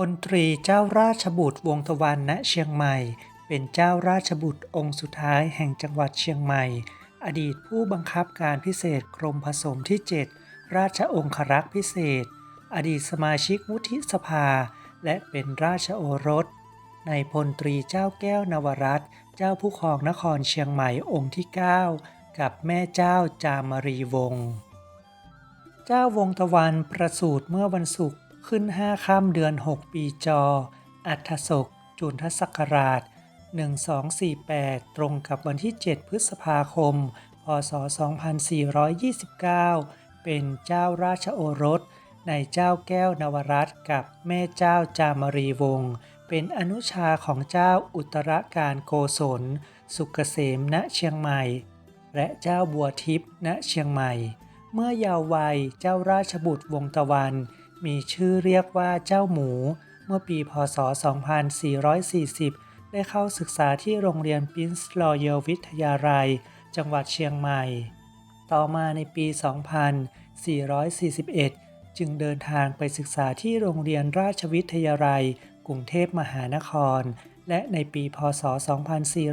พลตรีเจ้าราชบุตรวงศ์ตะวันณเชียงใหม่ เป็นเจ้าราชบุตรองค์สุดท้ายแห่งจังหวัดเชียงใหม่ อดีตผู้บังคับการพิเศษกรมผสมที่ 7 ราชองครักษ์พิเศษ อดีตสมาชิกวุฒิสภา และเป็นราชโอรส ในพลตรีเจ้าแก้วนวรัตน์เจ้าผู้ครองนครเชียงใหม่องค์ที่ 9 กับแม่เจ้าจามรีวงศ์เจ้าวงตะวันประสูติเมื่อวันศุกร์ ขึ้น5ค่ำเดือน 6 ปีจอ อัฐศก จุลทศักราช 1248 ตรงกับวันที่ 7 พฤษภาคม พศ 2429 เป็นเจ้าราชโอรส ในเจ้าแก้วนวรัตกับแม่เจ้าจามรีวงศ์เป็นอนุชาของเจ้าอุตรการโกศล สุกเกษมณเชียงใหม่ และเจ้าบัวทิพย์ณเชียงใหม่ เมื่อเยาว์วัยเจ้าราชบุตรวงตะวัน มีชื่อเรียกว่าเจ้าหมู เมื่อปีพศ 2440 ได้เข้าศึกษาที่โรงเรียนปินส์รอเยลวิทยาลัย จังหวัดเชียงใหม่ ต่อมาในปี 2441 จึงเดินทางไปศึกษาที่โรงเรียนราชวิทยาลัย กรุงเทพมหานคร และในปีพศ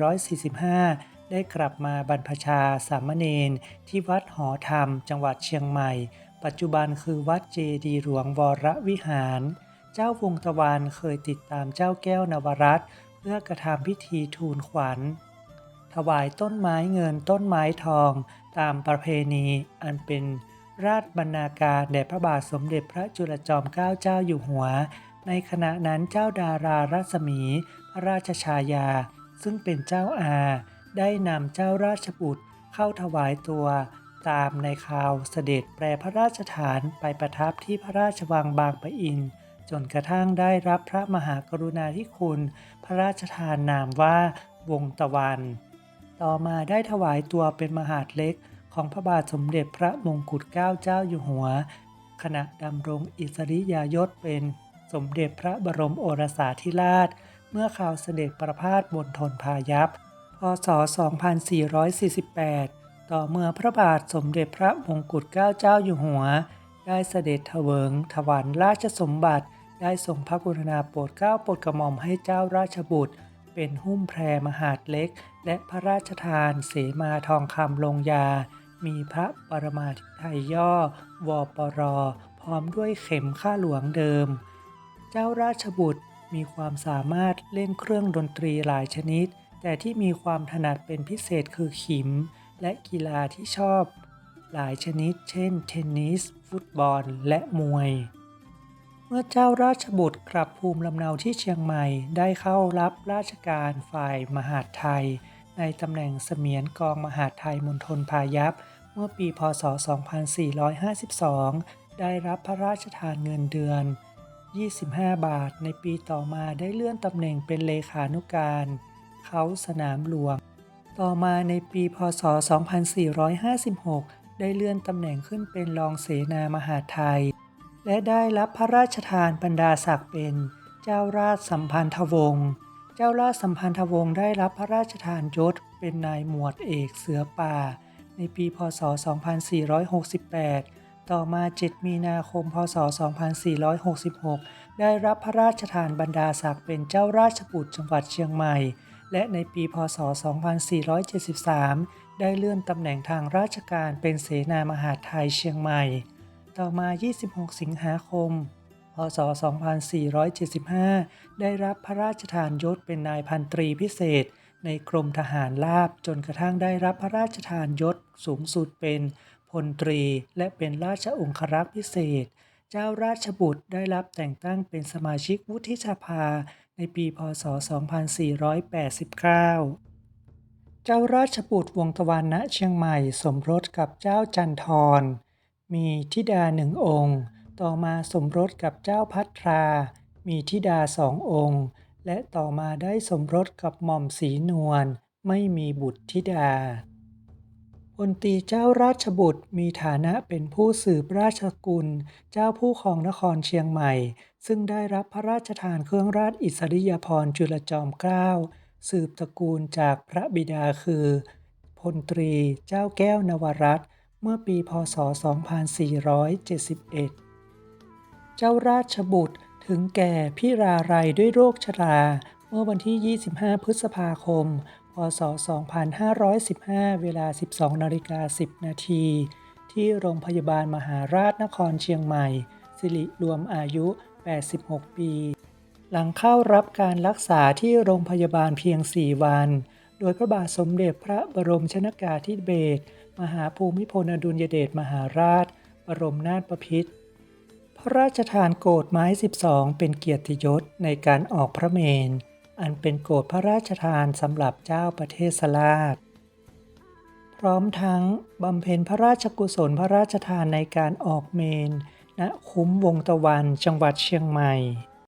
2445ได้กลับมาบรรพชาสามเณรที่วัดหอธรรมจังหวัดเชียงใหม่ ปัจจุบันคือวัดเจดีหลวงวรวิหาร เจ้าวงตะวันเคยติดตามเจ้าแก้วนวรัตเพื่อกระทำพิธีทูลขวัญ ถวายต้นไม้เงินต้นไม้ทองตามประเพณีอันเป็นราชบรรณาการแด่พระบาทสมเด็จพระจุลจอมเกล้าเจ้าอยู่หัว ในขณะนั้นเจ้าดารารัศมี พระราชชายา ซึ่งเป็นเจ้าอา ได้นำเจ้าราชบุตรเข้าถวายตัว ตามในข่าวเสด็จแปรพระราชฐานไปประทับที่พระราชวังบางปะอิน จนกระทั่งได้รับพระมหากรุณาธิคุณ พระราชทานนามว่าวงตะวัน ต่อมาได้ถวายตัวเป็นมหาดเล็กของพระบาทสมเด็จพระมงกุฎเกล้าเจ้าอยู่หัว ขณะดำรงอิสริยยศเป็นสมเด็จพระบรมโอรสาธิราช เมื่อข่าวเสด็จประพาสบนทนพายัพ พศ 2448 ต่อเมื่อพระบาทสมเด็จพระมงกุฎเกล้าเจ้าอยู่หัว ได้เสด็จถวิงถวายราชสมบัติ ได้ทรงพระกรุณาโปรดเกล้าโปรดกระหม่อมให้เจ้าราชบุตร เป็นหุ้มแพรมหาดเล็ก และพระราชทานเสมาทองคำลงยา มีพระปรมาธิไทยย่อ วปร พร้อมด้วยเข็มข้าหลวงเดิม เจ้าราชบุตรมีความสามารถเล่นเครื่องดนตรีหลายชนิด แต่ที่มีความถนัดเป็นพิเศษคือขิม และกีฬาที่ชอบ หลายชนิด เช่น เทนนิส ฟุตบอล และมวย เมื่อเจ้าราชบุตรกลับภูมิลำเนาที่เชียงใหม่ได้เข้ารับราชการฝ่ายมหาดไทย ในตำแหน่งเสมียนกองมหาดไทยมณฑลพายัพเมื่อปีพศ 2452 ได้รับพระราชทานเงินเดือน 25 บาท ในปีต่อมาได้เลื่อนตำแหน่งเป็นเลขานุการ เขาสนามหลวง ต่อมาในปีพศ 2456 ได้เลื่อนตำแหน่งขึ้นเป็นรองเสนามหาไทย และได้รับพระราชทานบรรดาศักดิ์เป็น เจ้าราชสัมพันธวงศ์ เจ้าราชสัมพันธวงศ์ได้รับพระราชทานยศเป็นนายหมวดเอกเสือป่า ในปีพศ 2468 ต่อมา 7 มีนาคม พศ 2466 ได้รับพระราชทานบรรดาศักดิ์เป็นเจ้าราชบุตรจังหวัดเชียงใหม่ และในปีพศ 2473 ได้เลื่อนตำแหน่งทางราชการเป็นเสนามหาดไทยเชียงใหม่ ต่อมา 26 สิงหาคม พศ 2475 ได้รับพระราชทานยศเป็นนายพันตรีพิเศษ ในกรมทหารราบจนกระทั่งได้รับพระราชทานยศสูงสุดเป็นพลตรีและเป็นราชองครักษ์พิเศษ เจ้าราชบุตรได้รับแต่งตั้งเป็นสมาชิกวุฒิสภา ในปีพศ 2489 เจ้าราชบุตรวงตะวันณเชียงใหม่สมรสกับเจ้าจันทร มีธิดาหนึ่งองค์ ต่อมาสมรสกับเจ้าพัทรา มีธิดาสององค์ และต่อมาได้สมรสกับหม่อมศรีนวลไม่มีบุตรธิดา พลตรีเจ้าราชบุตรมีฐานะเป็นผู้สืบราชกุล เจ้าผู้ครองนครเชียงใหม่ ซึ่งได้รับพระราชทานเครื่องราชอิสริยาภรณ์จุลจอมเกล้าสืบตระกูลจากพระบิดาคือ พลตรีเจ้าแก้วนวรัตน์เมื่อปีพศ 2471 เจ้าราชบุตรถึงแก่พิราไรด้วยโรคชรา มื่อวันที่ 25 พฤษภาคม พศ 2515 เวลา 12นาฬิกา10 นาที ที่โรงพยาบาลมหาราชนครเชียงใหม่ สิริรวมอายุ 86 ปี หลังเข้ารับการรักษาที่โรงพยาบาลเพียง 4 วัน โดยพระบาทสมเด็จพระบรมชนากาธิเบศร มหาภูมิพลอดุลยเดชมหาราช บรมนาถบพิตรพระราชทานโกรธไม้ 12 เป็นเกียรติยศในการออกพระเมรุ อันเป็นโกรธพระราชทานสำหรับเจ้าประเทศราช พร้อมทั้งบำเพ็ญพระราชกุศลพระราชทานในการออกเมนณคุ้มวงตะวันจังหวัดเชียงใหม่